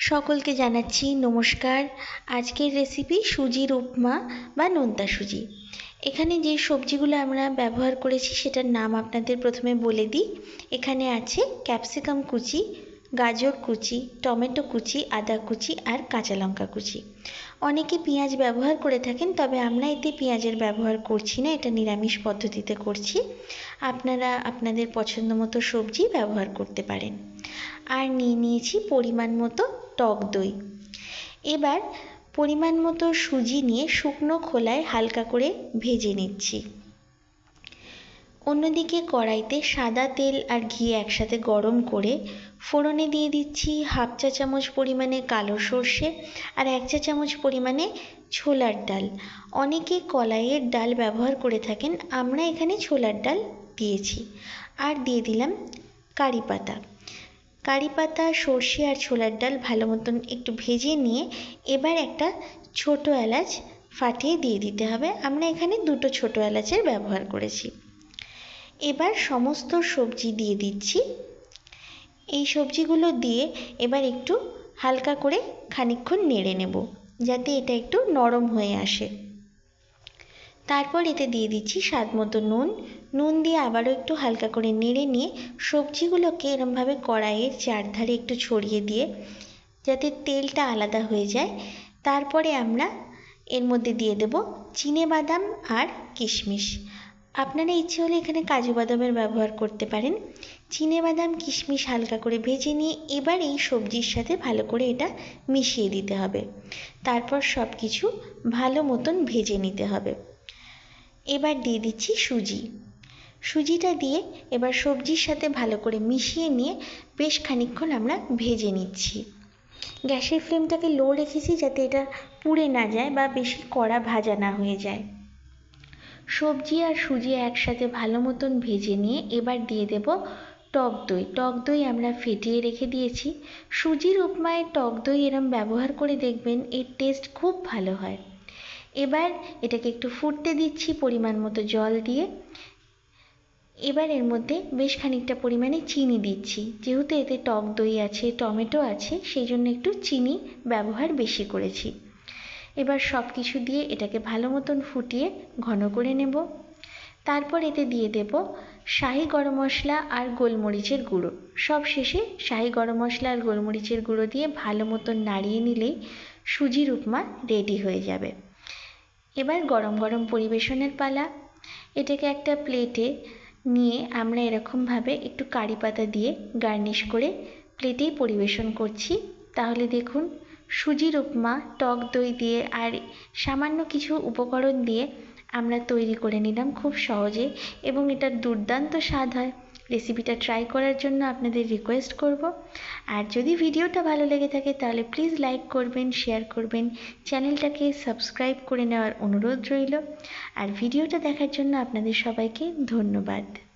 সকলকে জানাচ্ছি নমস্কার। আজকের রেসিপি সুজির উপমা বা নোনতা সুজি। এখানে যে সবজিগুলো আমরা ব্যবহার করেছি সেটার নাম আপনাদের প্রথমে বলে দিই। এখানে আছে ক্যাপসিকাম কুচি, গাজর কুচি, টমেটো কুচি, আদা কুচি আর কাঁচা লঙ্কা কুচি। অনেকে পেঁয়াজ ব্যবহার করে থাকেন, তবে আমরা এতে পেঁয়াজের ব্যবহার করছি না, এটা নিরামিষ পদ্ধতিতে করছি। আপনারা আপনাদের পছন্দ মতো সবজি ব্যবহার করতে পারেন। আর নিয়ে নিয়েছি পরিমাণ মতো টক দই। এবার পরিমাণ মতো সুজি নিয়ে শুকনো খোলায় হালকা করে ভেজে নিচ্ছি। অন্যদিকে কড়াইতে সাদা তেল আর ঘি একসাথে গরম করে ফোড়নে দিয়ে দিচ্ছি হাফ চা চামচ পরিমাণে কালো সর্ষে আর এক চা চামচ পরিমাণে ছোলার ডাল। অনেকে কলাইয়ের ডাল ব্যবহার করে থাকেন, আমরা এখানে ছোলার ডাল দিয়েছি। আর দিয়ে দিলাম কারি পাতা। কারি পাতা, সর্ষে আর ছোলার ডাল ভালো মতন একটু ভেজে নিয়ে এবার একটা ছোট এলাচ ফাটিয়ে দিয়ে দিতে হবে। আমরা এখানে দুটো ছোট এলাচের ব্যবহার করেছি। এবার সমস্ত সবজি দিয়ে দিচ্ছি। এই সবজিগুলো দিয়ে এবার একটু হালকা করে খানিক্ষণ নেড়ে নেব, যাতে এটা একটু নরম হয়ে আসে। তারপর এতে দিয়ে দিচ্ছি স্বাদ মতো নুন। নুন দিয়ে আবারও একটু হালকা করে নেড়ে নিয়ে সবজিগুলোকে এরমভাবে কড়াইয়ের চারধারে একটু ছড়িয়ে দিয়ে যাতে তেলটা আলাদা হয়ে যায়। তারপরে আমরা এর মধ্যে দিয়ে দেব চিনে বাদাম আর কিশমিশ। আপনারা ইচ্ছে হলে এখানে কাজু বাদামের ব্যবহার করতে পারেন। চিনে বাদাম, কিশমিশ হালকা করে ভেজে নিয়ে এবার এই সবজির সাথে ভালো করে এটা মিশিয়ে দিতে হবে। তারপর সব কিছু ভালো মতন ভেজে নিতে হবে। এবার দিয়ে দিচ্ছি সুজি। সুজিটা দিয়ে এবার সবজির সাথে ভালো করে মিশিয়ে নিয়ে বেশ খানিক্ষণ আমরা ভেজে নিচ্ছি। গ্যাসের ফ্লেমটাকে লো রেখেছি যাতে এটা পুড়ে না যায় বা বেশি কড়া ভাজা না হয়ে যায়। সবজি আর সুজি একসাথে ভালো মতন ভেজে নিয়ে এবার দিয়ে দেব টক দই। টক দই আমরা ফেটিয়ে রেখে দিয়েছি। সুজির উপমায় টক দই এরম ব্যবহার করে দেখবেন এর টেস্ট খুব ভালো হয়। এবার এটাকে একটু ফুটতে দিচ্ছি পরিমাণ মতো জল দিয়ে। এবার এর মধ্যে বেশ খানিকটা পরিমাণে চিনি দিচ্ছি। যেহেতু এতে টক দই আছে, টমেটো আছে, সেই জন্য একটু চিনি ব্যবহার বেশি করেছি। এবার সব কিছু দিয়ে এটাকে ভালো মতন ফুটিয়ে ঘন করে নেব। তারপর এতে দিয়ে দেব শাহি গরম মশলা আর গোলমরিচের গুঁড়ো। সব শেষে শাহি গরম মশলা আর গোলমরিচের গুঁড়ো দিয়ে ভালো মতন নাড়িয়ে নিলেই সুজির উপমা রেডি হয়ে যাবে। এবার গরম গরম পরিবেশনের পালা। এটাকে একটা প্লেটে নিয়ে আমরা এরকমভাবে একটু কারি পাতা দিয়ে গার্নিশ করে প্লেটেই পরিবেশন করছি। তাহলে দেখুন সুজির উপমা টক দই দিয়ে আর সামান্য কিছু উপকরণ দিয়ে আমরা তৈরি করে নিলাম খুব সহজে এবং এটার দুর্দান্ত স্বাদ হয়। রেসিপিটা ট্রাই করার জন্য আপনাদের রিকোয়েস্ট করব। আর যদি ভিডিওটা ভালো লেগে থাকে, তাহলে প্লিজ লাইক করবেন শেয়ার করবেন। চ্যানেলটাকে সাবস্ক্রাইব করে নেওয়ার অনুরোধ রইল। আর ভিডিওটা দেখার জন্য আপনাদের সবাইকে ধন্যবাদ।